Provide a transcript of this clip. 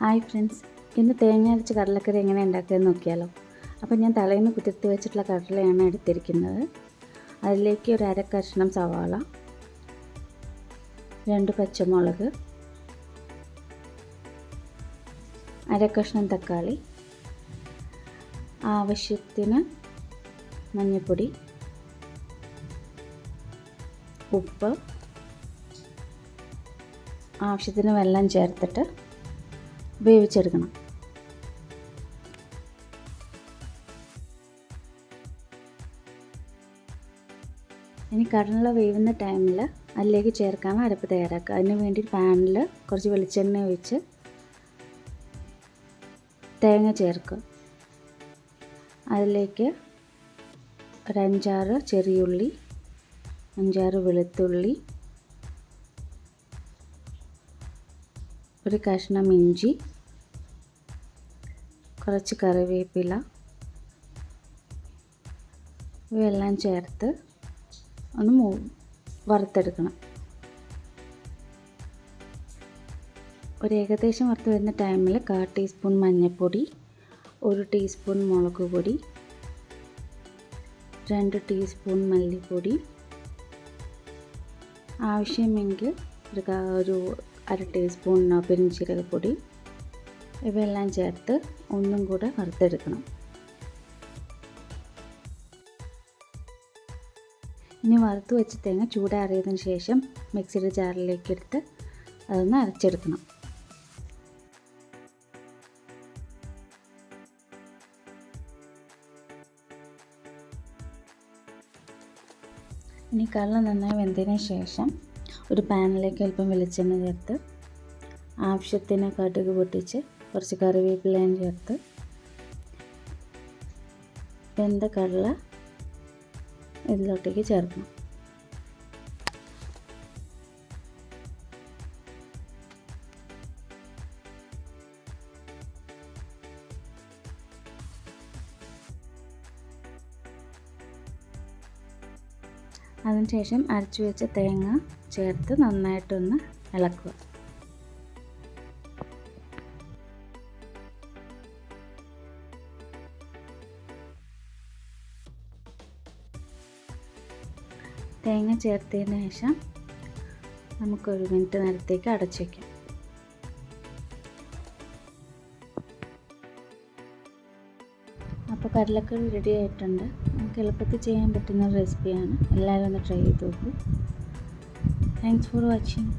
Hi friends. ഇന്ന് തേങ്ങ അരച്ച് കടലക്കറി എങ്ങനെ ഉണ്ടാക്കുകയെന്ന് നോക്കിയാലോ. അപ്പോൾ ഞാൻ തലേന്ന് കുതിർത്ത് വെച്ചിട്ടുള്ള കടലയാണ് എടുത്തിരിക്കുന്നത്. അതിലേക്ക് ഒരു അര കഷ്ണം സവാള രണ്ട് പച്ചമുളക് അര കഷ്ണം തക്കാളി ആവശ്യത്തിന് മഞ്ഞൾപ്പൊടി ഉപ്പ് ആവശ്യത്തിന് വെള്ളം ചേർത്തിട്ട് വേവിച്ചെടുക്കണം ഇനി കടല വേവുന്ന ടൈമിൽ അതിലേക്ക് ചേർക്കാൻ അരപ്പ് തയ്യാറാക്കുക. അതിന് വേണ്ടി പാനിൽ കുറച്ച് വെളിച്ചെണ്ണ ഒഴിച്ച് തേങ്ങ ചേർക്കുക. അതിലേക്ക് ഒരഞ്ചാറ് ചെറിയുള്ളി അഞ്ചാറ് വെളുത്തുള്ളി ഒരു കഷ്ണം ഇഞ്ചി കുറച്ച് കറിവേപ്പില ഇവയെല്ലാം ചേർത്ത് ഒന്ന് മൂ വറുത്തെടുക്കണം. ഒരു ഏകദേശം വറുത്ത് വരുന്ന ടൈമിൽ കാ ടീസ്പൂൺ മഞ്ഞൾപ്പൊടി ഒരു ടീസ്പൂൺ മുളക് പൊടി രണ്ട് ടീസ്പൂൺ മല്ലിപ്പൊടി. ആവശ്യമെങ്കിൽ ഒരു ഒരു അര ടീസ്പൂൺ പെരിഞ്ചീരകപ്പൊടി ഇവയെല്ലാം ചേർത്ത് ഒന്നും കൂടെ വറുത്തെടുക്കണം. ഇനി വറുത്ത് വെച്ച തേങ്ങ ചൂടാറിയതിന് ശേഷം മിക്സിയുടെ ജാറിലേക്ക് എടുത്ത് അതൊന്ന് അരച്ചെടുക്കണം. ഇനി കള്ള നന്നായി വെന്തതിന് ശേഷം ഒരു പാനിലേക്ക് അല്പം വെളിച്ചെണ്ണ ചേർത്ത് ആവശ്യത്തിന് കടുക് പൊട്ടിച്ച് കുറച്ച് കറിവേപ്പിലയും ചേർത്ത് വെന്ത കടല ഇതിലോട്ടേക്ക് ചേർക്കണം. അതിനുശേഷം അരച്ചു വെച്ച തേങ്ങ ചേർത്ത് നന്നായിട്ടൊന്ന് ഇളക്കുക. തേങ്ങ ചേർത്തതിന് ശേഷം നമുക്കൊരു മിനിറ്റ് നേരത്തേക്ക് അടച്ചു വയ്ക്കാം അപ്പോൾ കടലക്കറി റെഡി ആയിട്ടുണ്ട്. നമുക്ക് എളുപ്പത്തിൽ ചെയ്യാൻ പറ്റുന്ന റെസിപ്പിയാണ് എല്ലാവരും ഒന്ന് ട്രൈ ചെയ്ത് നോക്കൂ. Thanks for watching